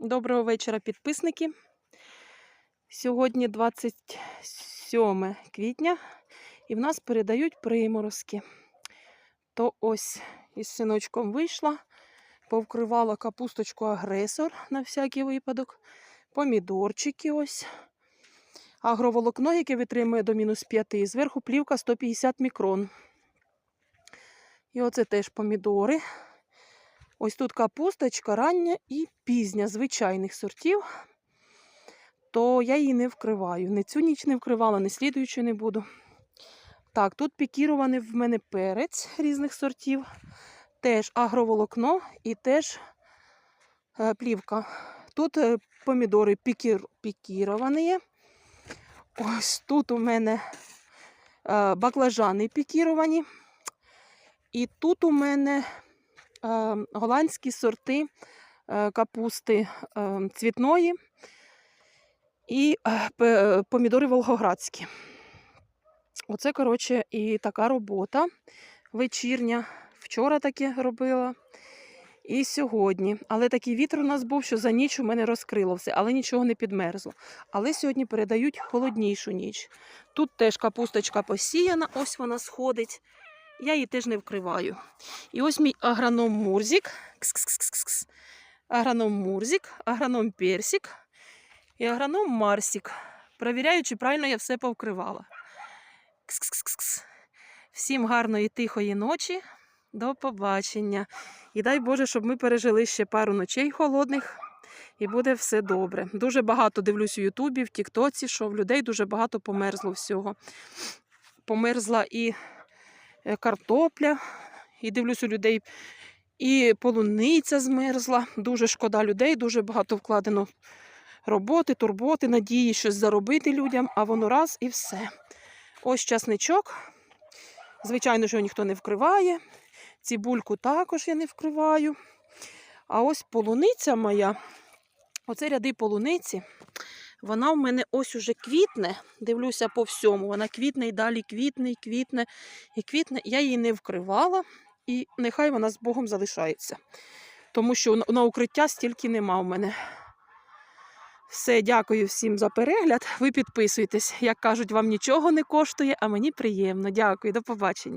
Доброго вечора, підписники. Сьогодні 27 квітня і в нас передають приморозки. То ось із синочком вийшла, повкривала капусточку агресор на всякий випадок, помідорчики ось. Агроволокно, яке витримує до мінус 5, зверху плівка 150 мікрон. І оце теж помідори. Ось тут капусточка рання і пізня звичайних сортів, то я її не вкриваю. Не цю ніч не вкривала, не слідуючу не буду. Так, тут пікірований в мене перець різних сортів, теж агроволокно і теж е, плівка. Тут е, помідори пікір, пікіровані. Ось тут у мене е, баклажани пікіровані. І тут у мене голландські сорти е, капусти е, цвітної і е, помідори волгоградські. Оце, коротше, і така робота вечірня. Вчора таке робила. І сьогодні. Але такий вітер у нас був, що за ніч у мене розкрило все, але нічого не підмерзло. Але сьогодні передають холоднішу ніч. Тут теж капусточка посіяна, ось вона сходить. Я її теж не вкриваю. І ось мій агроном Мурзик. Кс-кс-кс-кс. Агроном Мурзик, агроном Персик і агроном Марсик. Провіряю, чи правильно я все повкривала. Кс-кс-кс-кс. Всім гарної тихої ночі. До побачення. І дай Боже, щоб ми пережили ще пару ночей холодних. І буде все добре. Дуже багато дивлюсь у Ютубі, в Тіктоці, що в людей дуже багато померзло всього. Померзла і картопля, і дивлюсь у людей, і полуниця змерзла. Дуже шкода людей, дуже багато вкладено роботи, турботи, надії щось заробити людям, а воно раз і все. Ось часничок. Звичайно, що його ніхто не вкриває. Цибульку також я не вкриваю. А ось полуниця моя, оце ряди полуниці, вона в мене ось уже квітне. Дивлюся по всьому. Вона квітне і далі квітне, і квітне, і квітне. Я її не вкривала, і нехай вона з Богом залишається. Тому що на- укриття стільки нема в мене. Все, дякую всім за перегляд. Ви підписуйтесь. Як кажуть, вам нічого не коштує, а мені приємно. Дякую, до побачення.